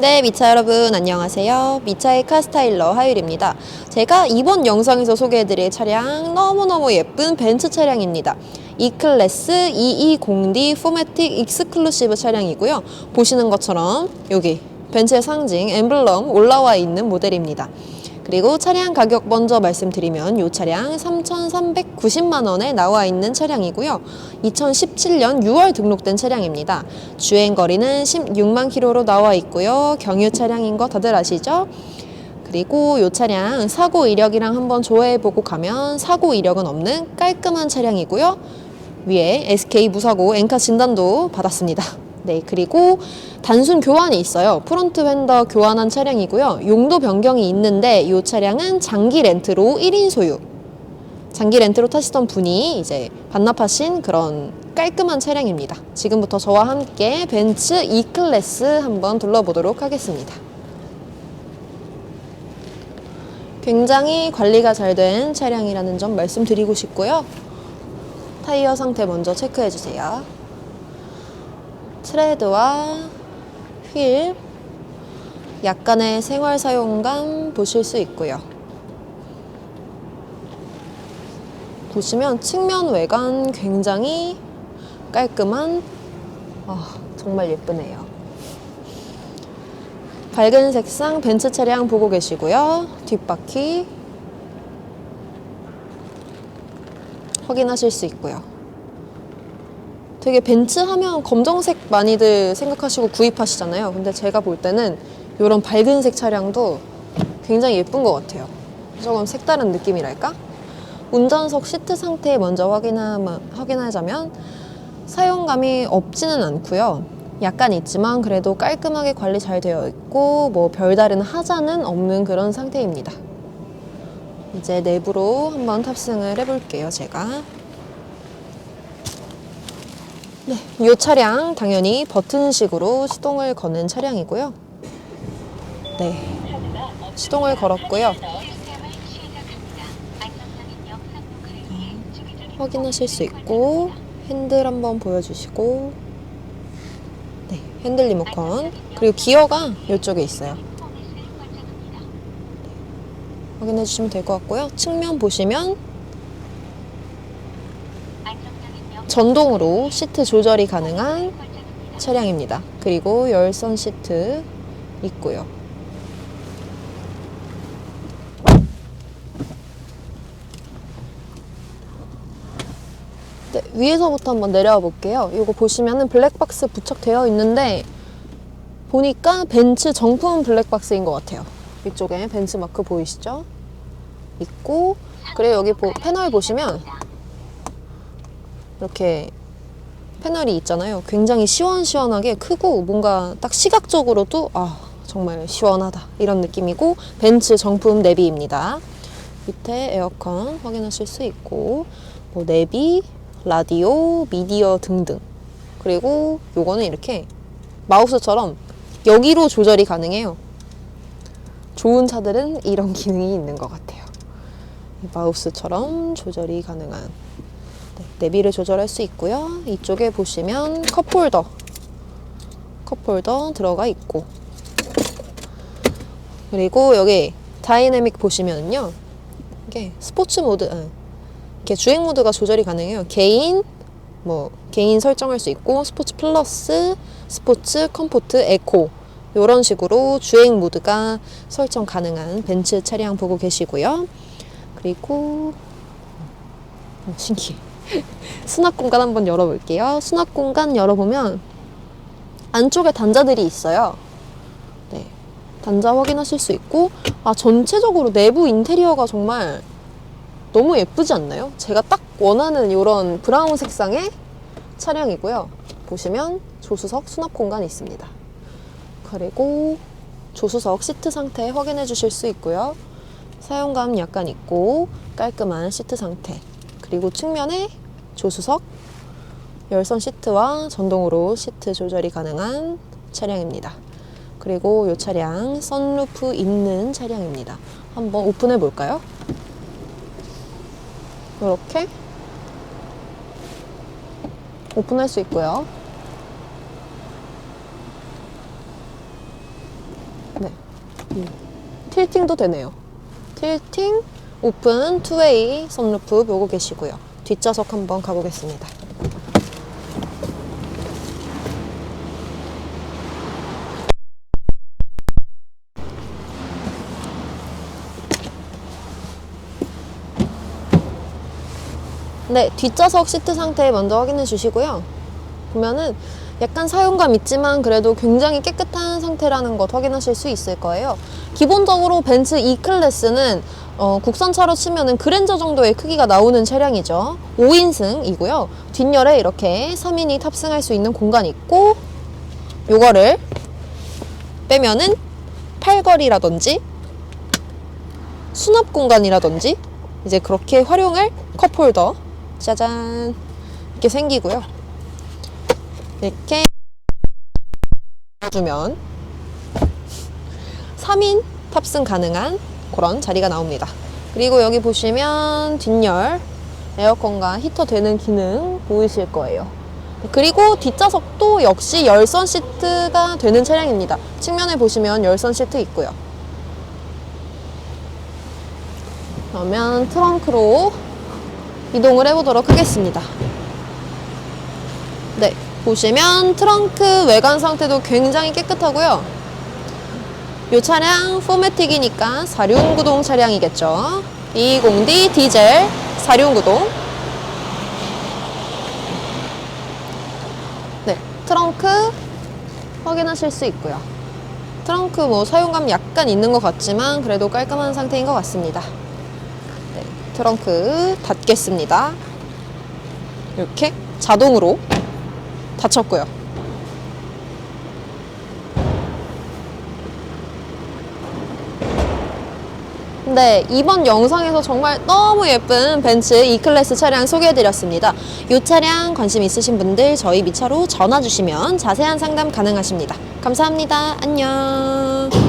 네, 미차 여러분 안녕하세요. 미차의 카스타일러 하율입니다. 제가 이번 영상에서 소개해드릴 차량 너무너무 예쁜 벤츠 차량입니다. E클래스 220D 포매틱 익스클루시브 차량이고요. 보시는 것처럼 여기 벤츠의 상징 엠블럼 올라와 있는 모델입니다. 그리고 차량 가격 먼저 말씀드리면 이 차량 3,390만 원에 나와 있는 차량이고요. 2017년 6월 등록된 차량입니다. 주행 거리는 16만 킬로로 나와 있고요. 경유 차량인 거 다들 아시죠? 그리고 이 차량 사고 이력이랑 한번 조회해 보고 가면 사고 이력은 없는 깔끔한 차량이고요. 위에 SK 무사고 엔카 진단도 받았습니다. 네, 그리고 단순 교환이 있어요. 프론트 휀더 교환한 차량이고요. 용도 변경이 있는데 이 차량은 장기 렌트로 1인 소유. 장기 렌트로 타시던 분이 이제 반납하신 그런 깔끔한 차량입니다. 지금부터 저와 함께 벤츠 E클래스 한번 둘러보도록 하겠습니다. 굉장히 관리가 잘 된 차량이라는 점 말씀드리고 싶고요. 타이어 상태 먼저 체크해 주세요. 트레드와 휠, 약간의 생활 사용감 보실 수 있고요. 보시면 측면 외관 굉장히 깔끔한 아, 정말 예쁘네요. 밝은 색상 벤츠 차량 보고 계시고요. 뒷바퀴 확인하실 수 있고요. 되게 벤츠 하면 검정색 많이들 생각하시고 구입하시잖아요. 근데 제가 볼 때는 이런 밝은색 차량도 굉장히 예쁜 것 같아요. 조금 색다른 느낌이랄까? 운전석 시트 상태 먼저 확인하, 확인하자면 사용감이 없지는 않고요. 약간 있지만 그래도 깔끔하게 관리 잘 되어 있고 뭐 별다른 하자는 없는 그런 상태입니다. 이제 내부로 한번 탑승을 해볼게요, 제가. 네, 이 차량 당연히 버튼식으로 시동을 거는 차량이고요. 네, 시동을 걸었고요. 확인하실 수 있고 핸들 한번 보여주시고 네, 핸들 리모컨 그리고 기어가 이쪽에 있어요. 확인해 주시면 될 것 같고요. 측면 보시면 전동으로 시트 조절이 가능한 차량입니다. 그리고 열선 시트 있고요. 네, 위에서부터 한번 내려와 볼게요. 이거 보시면은 블랙박스 부착되어 있는데 보니까 벤츠 정품 블랙박스인 것 같아요. 이쪽에 벤츠 마크 보이시죠? 있고 그리고 여기 보, 패널 보시면 이렇게 패널이 있잖아요. 굉장히 시원시원하게 크고 뭔가 딱 시각적으로도 아 정말 시원하다 이런 느낌이고 벤츠 정품 내비입니다. 밑에 에어컨 확인하실 수 있고 뭐 내비, 라디오, 미디어 등등 그리고 요거는 이렇게 마우스처럼 여기로 조절이 가능해요. 좋은 차들은 이런 기능이 있는 것 같아요. 마우스처럼 조절이 가능한 네, 내비를 조절할 수 있고요. 이쪽에 보시면 컵홀더, 컵홀더 들어가 있고 그리고 여기 다이내믹 보시면요. 이게 스포츠 모드, 아, 이렇게 주행 모드가 조절이 가능해요. 개인, 뭐 개인 설정할 수 있고 스포츠 플러스, 스포츠, 컴포트, 에코 이런 식으로 주행 모드가 설정 가능한 벤츠 차량 보고 계시고요. 그리고 어, 신기해. 수납 공간 한번 열어볼게요. 수납 공간 열어보면 안쪽에 단자들이 있어요. 네. 단자 확인하실 수 있고, 아, 전체적으로 내부 인테리어가 정말 너무 예쁘지 않나요? 제가 딱 원하는 이런 브라운 색상의 차량이고요. 보시면 조수석 수납 공간이 있습니다. 그리고 조수석 시트 상태 확인해 주실 수 있고요. 사용감 약간 있고 깔끔한 시트 상태. 그리고 측면에 조수석, 열선 시트와 전동으로 시트 조절이 가능한 차량입니다. 그리고 이 차량 선루프 있는 차량입니다. 한번 오픈해 볼까요? 이렇게 오픈할 수 있고요. 음, 틸팅도 되네요. 틸팅, 오픈, 투웨이, 선루프 보고 계시고요. 뒷좌석 한번 가보겠습니다. 네, 뒷좌석 시트 상태 먼저 확인해 주시고요. 보면은 약간 사용감 있지만 그래도 굉장히 깨끗한 상태라는 것 확인하실 수 있을 거예요. 기본적으로 벤츠 E클래스는 어, 국산차로 치면은 그랜저 정도의 크기가 나오는 차량이죠. 5인승이고요. 뒷열에 이렇게 3인이 탑승할 수 있는 공간이 있고 요거를 빼면은 팔걸이라든지 수납 공간이라든지 이제 그렇게 활용할 컵홀더 짜잔 이렇게 생기고요. 이렇게 주면 3인 탑승 가능한 그런 자리가 나옵니다. 그리고 여기 보시면 뒷열 에어컨과 히터 되는 기능 보이실 거예요. 그리고 뒷좌석도 역시 열선 시트가 되는 차량입니다. 측면에 보시면 열선 시트 있고요. 그러면 트렁크로 이동을 해보도록 하겠습니다. 네, 보시면 트렁크 외관 상태도 굉장히 깨끗하고요. 이 차량 포매틱이니까 4륜구동 차량이겠죠. 220D 디젤 4륜구동. 네, 트렁크 확인하실 수 있고요. 트렁크 뭐 사용감 약간 있는 것 같지만 그래도 깔끔한 상태인 것 같습니다. 네, 트렁크 닫겠습니다. 이렇게 자동으로 닫혔고요. 네, 이번 영상에서 정말 너무 예쁜 벤츠 E클래스 차량 소개해드렸습니다. 이 차량 관심 있으신 분들 저희 미차로 전화 주시면 자세한 상담 가능하십니다. 감사합니다. 안녕.